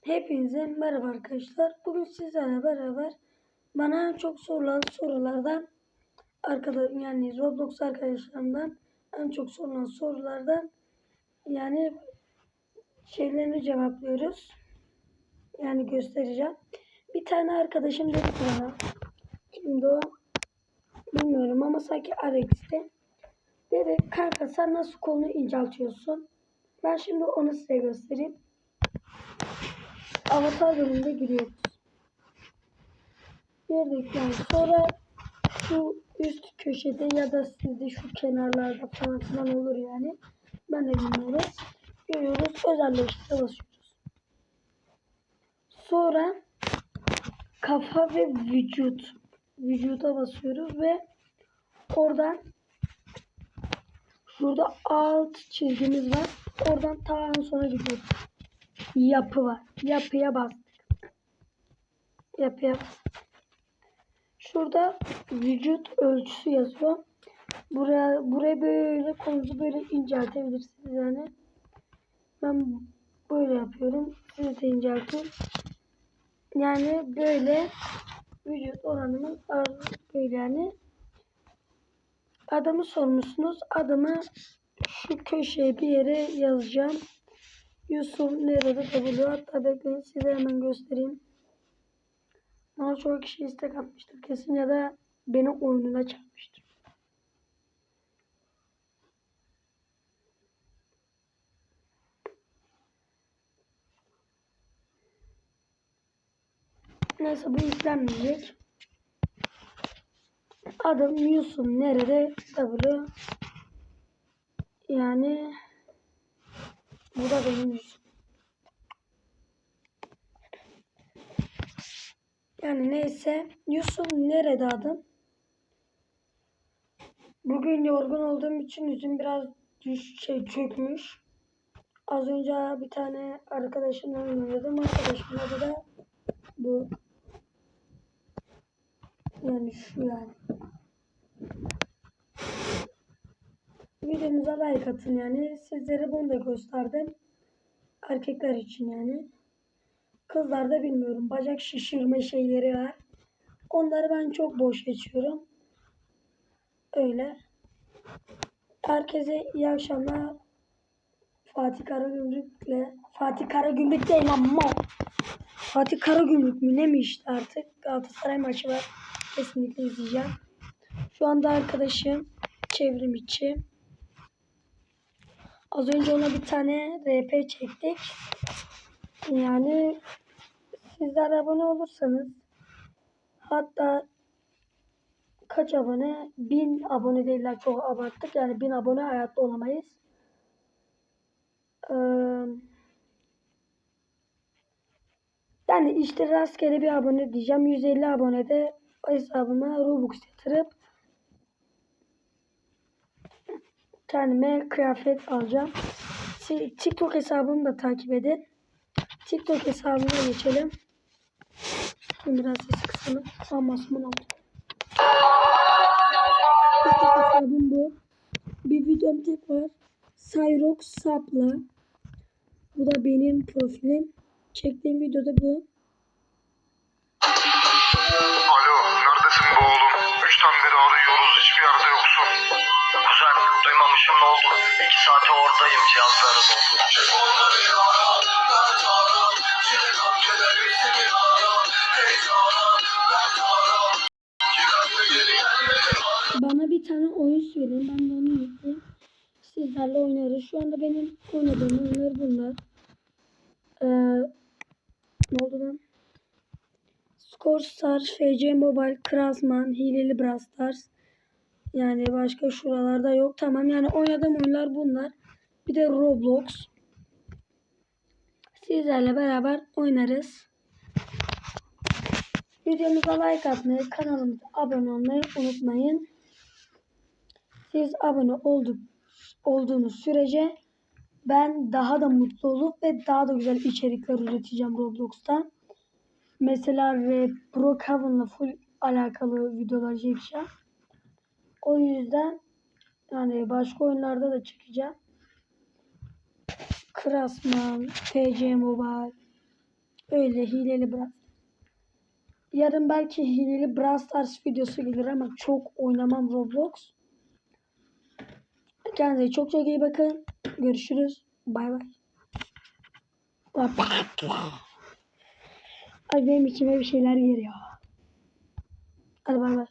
Hepinize merhaba arkadaşlar. Bugün sizlerle beraber bana en çok sorulan sorulardan arkadaş yani Roblox arkadaşlarımdan en çok sorulan sorulardan yani şeylerini cevaplıyoruz. Yani göstereceğim. Bir tane arkadaşım dedi ki bana kimdi o bilmiyorum ama sanki Alex'ti. Dedi kanka sen nasıl kolunu inceltiyorsun? Ben şimdi onu size göstereyim. Avatar bölümünde giriyoruz. Girdik yani. Sonra şu üst köşede ya da sizde şu kenarlarda falan filan olur yani. Ben de bilmiyorum. Görüyoruz. Özelleştire basıyoruz. Sonra kafa ve vücut. Vücuda basıyoruz ve oradan şurada alt çizgimiz var. Oradan ta en sona gidiyoruz yapı var. Yapıya bastık. Yapıya. Şurada vücut ölçüsü yazıyor. Buraya buraya böyle kolunuzu böyle inceltebilirsiniz yani. Ben böyle yapıyorum. Siz de inceltin. Yani böyle vücut oranımız böyle yani. Adamı sormuşsunuz. Adımı şu köşeye bir yere yazacağım. Yusuf nerede W hatta bekleyin size hemen göstereyim. Bana çok kişi istek atmıştır kesin ya da beni oyununa çarpmıştır. Neyse bu yüklenmeyecek. Adım Yusuf nerede W yani bu benim. Yani neyse Yusuf nerede adım? Bugün yorgun olduğum için yüzüm biraz düş şey çökmüş. Az önce bir tane arkadaşımla oynadım. Arkadaşımın adı da bu. Yani şu yani. Videomuza like atın yani. Sizlere bunu da gösterdim. Erkekler için yani. Kızlarda bilmiyorum. Bacak şişirme şeyleri var. Onları ben çok boş geçiyorum. Öyle. Herkese iyi akşamlar. Fatih Karagümrük'le Fatih Karagümrük değil ama Fatih Karagümrük mü ne mi işte artık Galatasaray maçı var. Kesinlikle izleyeceğim. Şu anda arkadaşım çevrim içi. Az önce ona bir tane RP çektik. Yani sizler abone olursanız hatta kaç abone? Bin abone değiller çok abarttık. Yani bin abone hayatta olamayız. Ee, yani işte rastgele bir abone diyeceğim. 150 abonede hesabıma Robux yatırıp kendime kıyafet alacağım. TikTok hesabımı da takip edin. TikTok hesabına geçelim. Şimdi biraz sesi kısalım. Amasımın oldu. TikTok hesabım bu. Bir videom tek var. Cyrox Sapla. Bu da benim profilim. Çektiğim videoda bu. Üçten beri arıyoruz, hiçbir yerde yoksun. Kuzen duymamışım ne oldu? İki saate oradayım cihazları doldu. Bana bir tane oyun söyleyin. Ben de onu yükleyeyim. Sizlerle oynarız. Şu anda benim oynadığım oyunlar bunlar. Ee, ne oldu lan? Skor Stars, FC Mobile, Krasman, Hileli Brawl Stars. Yani başka şuralarda yok. Tamam yani oynadığım oyunlar bunlar. Bir de Roblox. Sizlerle beraber oynarız. Videomuza like atmayı, kanalımıza abone olmayı unutmayın. Siz abone olduk, olduğunuz sürece ben daha da mutlu olup ve daha da güzel içerikler üreteceğim Roblox'ta. Mesela ve Brookhaven'la full alakalı videolar çekeceğim. O yüzden yani başka oyunlarda da çekeceğim. Krasman, PC Mobile, Öyle hileli Brawl. Yarın belki hileli Brawl Stars videosu gelir ama çok oynamam Roblox. Kendinize çok çok iyi bakın. Görüşürüz. Bay bay. Ay benim içime bir şeyler geliyor. Hadi bay bay.